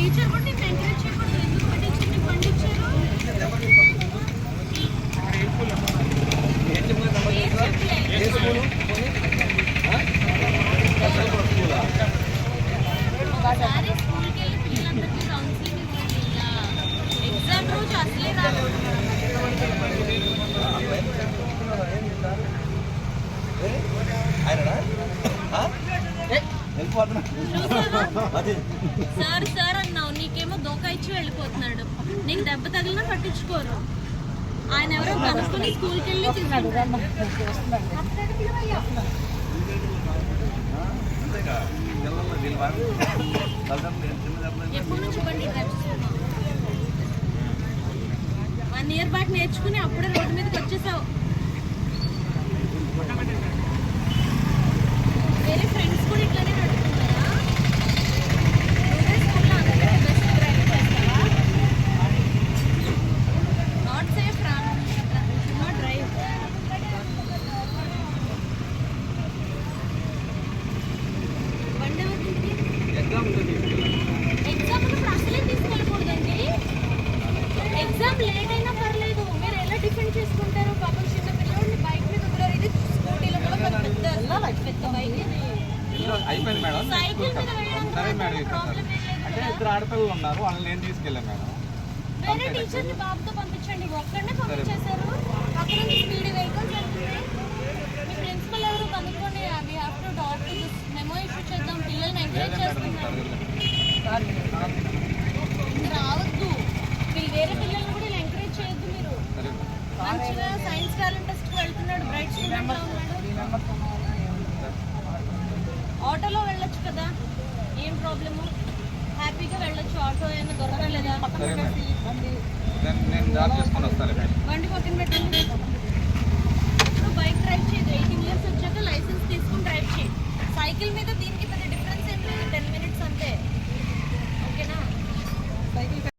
Teacher కూడా నిన్ను encourage చేయకుండా ఎందుకు పట్టించి పండించారు ఒకసారి స్కూల్కి వెళ్ళి పిల్లలందరికీ కౌన్సిలింగ్ ఇవ్వండి. ఇలా ఎగ్జామ్ రోజు అసలే రాకూడదు సార్ సార్ సార్ నీకు దెబ్బ తగిలినా పట్టించుకోరు. ఆయన ఎవరో కనుక్కొని స్కూల్కి వెళ్ళి ఎప్పటి నుంచి బండి వన్ ఇయర్ బ్యాక్ నేర్చుకుని అప్పుడే రోడ్డు మీదకి వచ్చేసావు. ఎగ్జామ్ అసలే తీసుకెళ్ళకూడదండి. ఎగ్జామ్ లేట్ అయినా పర్లేదు. మీరు ఎలా డిఫెండ్ చేసుకుంటారు పాపం చిన్న పిల్లోడిని బైక్ మీద వదిలేరు ఇది స్కూటీలో కూడా పెద్ద పెద్ద బైక్ ఇది అయిపోయింది మేడం. సైకిల్ మీద వెళ్ళడం సరే మేడం ప్రాబ్లం ఏం లేదు అంటే కదా. ఇద్దరు ఆడపిల్లలు ఉన్నారు. వాళ్ళని నేను తీసుకెళ్ళాను మేడం. వేరే టీచర్ని బాబుతో పంపించండి. ఒక్కడనే పంపించేశారు. అక్కడ స్పీడ్ వెహికల్స్ రావద్దు మీరు వేరే పిల్లల్ని కూడా ఇలా ఎంకరేజ్ చేయొద్దు మీరు సరే మంచిగా సైన్స్ టాలెంట్ వెళ్తున్నాడు బ్రైట్ స్టూడెంట్ ఉన్నాడు ఆటోలో వెళ్ళొచ్చు కదా ఏం ప్రాబ్లము హ్యాపీగా వెళ్ళొచ్చు ఆటో ఏమైనా దొరకలేదా సరే మేడం నేను డ్రాప్ చేసుకొని వస్తాను బండి పక్కన పెట్టండి.